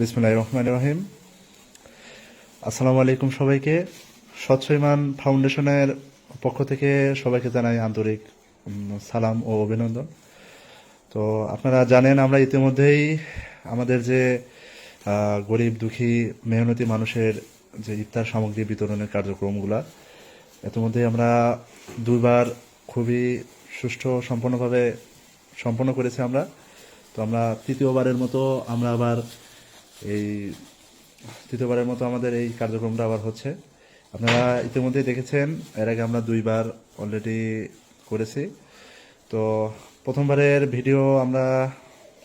বিসমুল্লাহ রহমান রহিম। আসসালামু আলাইকুম সবাইকে। স্বচ্ছ ইমান ফাউন্ডেশনের পক্ষ থেকে সবাইকে জানাই আন্তরিক সালাম ও অভিনন্দন। তো আপনারা জানেন, আমরা ইতিমধ্যেই আমাদের যে গরিব দুঃখী মেহনতি মানুষের যে ইফতার সামগ্রী বিতরণের কার্যক্রমগুলা ইতিমধ্যেই আমরা দুইবার খুবই সুষ্ঠু সম্পন্নভাবে সম্পন্ন করেছি আমরা। তো আমরা তৃতীয়বারের মতো আমরা আবার এই তৃতীয়বারের মতো আমাদের এই কার্যক্রমটা আবার হচ্ছে। আপনারা ইতিমধ্যেই দেখেছেন, এর আগে আমরা দুইবার অলরেডি করেছি। তো প্রথমবারের ভিডিও আমরা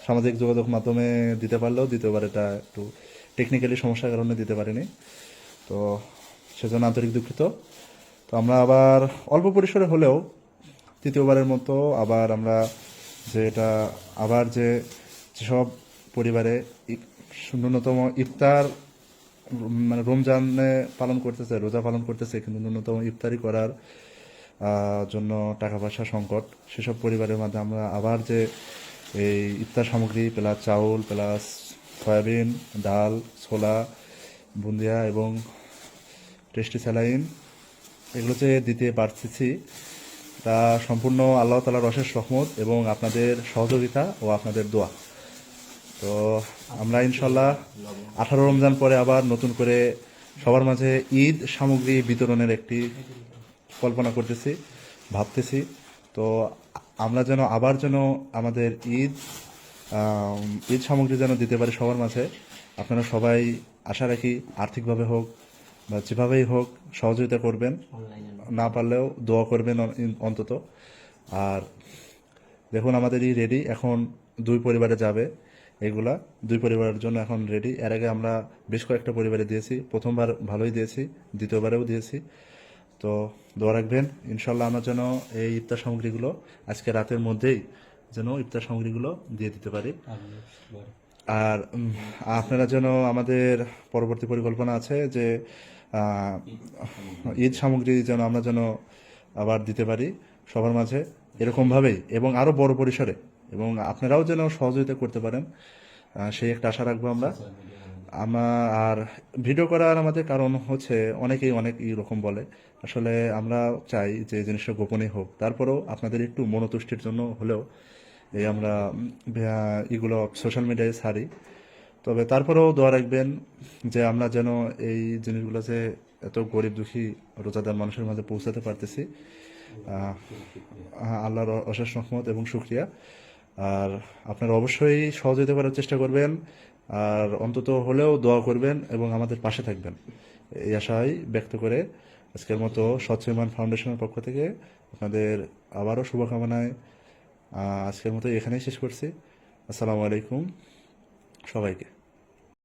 সামাজিক যোগাযোগ মাধ্যমে দিতে পারলেও দ্বিতীয়বার এটা একটু টেকনিক্যালি সমস্যার কারণে দিতে পারিনি। তো সেজন্য আন্তরিক দুঃখিত। তো আমরা আবার অল্প পরিসরে হলেও তৃতীয়বারের মতো আবার আমরা যে এটা, আবার যে যেসব পরিবারে ন্যূনতম ইফতার মানে রমজানে পালন করতেছে, রোজা পালন করতেছে, কিন্তু ন্যূনতম ইফতারি করার জন্য টাকা পয়সা সংকট। সেসব পরিবারের মধ্যে আমরা আবার যে এই ইফতার সামগ্রী প্লাস চাউল, প্লাস সয়াবিন, ডাল, ছোলা, বুন্দিয়া এবং টেস্টি স্যালাইন, এগুলো যে দিতে পারতেছি, তা সম্পূর্ণ আল্লাহ তালার অশেষ রহমত এবং আপনাদের সহযোগিতা ও আপনাদের দোয়া। তো আমরা ইনশাল্লাহ আঠারো রমজান পরে আবার নতুন করে সবার মাঝে ঈদ সামগ্রী বিতরণের একটি কল্পনা করতেছি ভাবতেছি। তো আমরা যেন আবার যেন আমাদের ঈদ ঈদ সামগ্রী যেন দিতে পারি সবার মাঝে। আপনারা সবাই আশা রাখি আর্থিকভাবে হোক বা যেভাবেই হোক সহযোগিতা করবেন। না পারলেও দোয়া করবেন অন্তত। আর দেখুন আমাদের এই রেডি এখন দুই পরিবারে যাবে। এগুলা দুই পরিবারের জন্য এখন রেডি এর আগে আমরা বেশ কয়েকটা পরিবারে দিয়েছি। প্রথমবার ভালোই দিয়েছি, দ্বিতীয়বারেও দিয়েছি। তো দোয়া রাখবেন ইনশাল্লাহ আমরা যেন এই ইফতার সামগ্রীগুলো আজকে রাতের মধ্যেই যেন ইফতার সামগ্রীগুলো দিয়ে দিতে পারি। আর আপনারা যেন আমাদের পরবর্তী পরিকল্পনা আছে যে ঈদ সামগ্রী যেন আমরা যেন আবার দিতে পারি সবার মাঝে এরকমভাবেই। এবং আরও বড় পরিসরে এবং আপনারাও যেন সহযোগিতা করতে পারেন সেই একটা আশা রাখব আমরা। আমার আর ভিডিও করার আমাদের কারণ হচ্ছে অনেকেই অনেক রকম বলে। আসলে আমরা চাই যে জিনিসটা গোপনে হোক। তারপরেও আপনাদের একটু মনোতুষ্টির জন্য হলেও এই আমরা এগুলো সোশ্যাল মিডিয়ায় ছাড়ি। তবে তারপরেও দোয়া রাখবেন যে আমরা যেন এই জিনিসগুলো যে এত গরিব দুঃখী রোজাদার মানুষের মাঝে পৌঁছাতে পারতেছি। আল্লাহর অশেষ রহমত এবং শুক্রিয়া। আর আপনারা অবশ্যই সহযোগিতা করার চেষ্টা করবেন। আর অন্তত হলেও দোয়া করবেন এবং আমাদের পাশে থাকবেন। এই আশাই ব্যক্ত করে আজকের মতো স্বচ্ছ ইমান ফাউন্ডেশনের পক্ষ থেকে আপনাদের আবারও শুভকামনায় আজকের মতো এখানেই শেষ করছি। আসসালামু আলাইকুম সবাইকে।